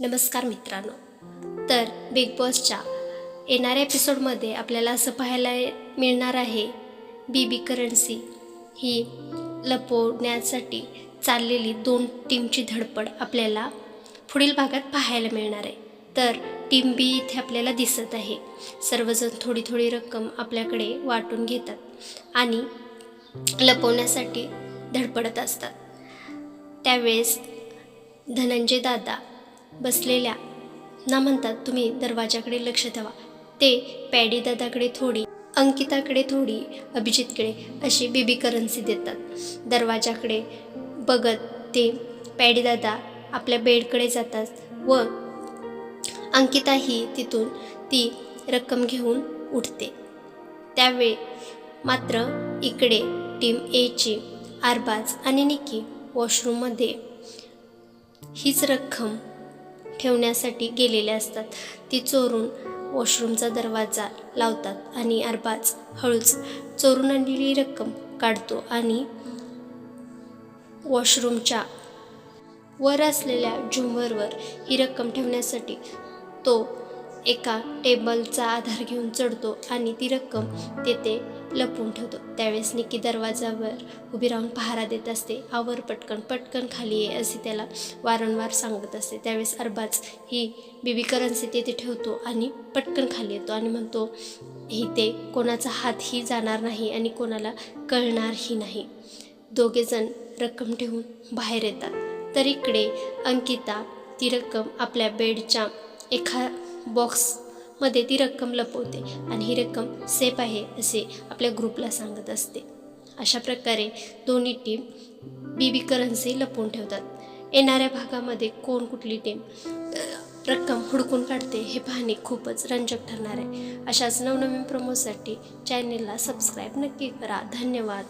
नमस्कार मित्रांनो. तर बिग बॉसच्या येणाऱ्या एपिसोडमध्ये आपल्याला असं पाहायला मिळणार आहे बीबी करन्सी ही लपवण्यासाठी चाललेली दोन टीमची धडपड आपल्याला पुढील भागात पाहायला मिळणार आहे. तर टीम बी इथे आपल्याला दिसत आहे. सर्वजण थोडी थोडी रक्कम आपल्याकडे वाटून घेतात आणि लपवण्यासाठी धडपडत असतात. त्यावेळेस धनंजय दादा बसलेल्या. ना म्हणतात तुम्ही दरवाजाकडे लक्ष द्यावा ते पॅडी दादाकडे थोडी अंकिताकडे थोडी अभिजितकडे अशी बीबी करन्सी देतात. दरवाजाकडे बघत ते पॅडी दादा आपल्या बेडकडे जातात व अंकिता ही तिथून ती रक्कम घेऊन उठते. त्यावेळी मात्र इकडे टीम एची आरबाज आणि निकी वॉशरूममध्ये हीच रक्कम ठेवण्यासाठी गेलेले असतात. ती चोरून वॉशरूमचा दरवाजा लावतात आणि अरबाज हळूच चोरून आणलेली रक्कम काढतो आणि वॉशरूमच्या वर असलेल्या झुंबरवर ही रक्कम ठेवण्यासाठी तो एका टेबलचा आधार घेऊन चढतो आणि ती रक्कम तेथे लपवून ठेवतो. त्यावेळेस निकी दरवाजावर उभी राहून पहारा देत असते. आवर पटकन पटकन खाली ये असे त्याला वारंवार सांगत असते. त्यावेळेस अरबाज ही बीबी करन्सी तेथे ठेवतो आणि पटकन खाली येतो आणि म्हणतो ही ते कोणाचा हातही जाणार नाही आणि कोणाला कळणारही नाही. दोघेजण रक्कम ठेवून बाहेर येतात. तर इकडे अंकिता ती रक्कम आपल्या बेडच्या एखा बॉक्समध्ये ती रक्कम लपवते आणि ही रक्कम सेफ आहे असे आपल्या ग्रुपला सांगत असते. अशा प्रकारे दोन्ही टीम बीबी करन्सी लपवून ठेवतात. येणाऱ्या भागामध्ये कोण कुठली टीम रक्कम हुडकून काढते हे पाहणे खूपच रंजक ठरणार आहे. अशाच नवनवीन प्रमोसाठी चॅनेलला सबस्क्राईब नक्की करा. धन्यवाद.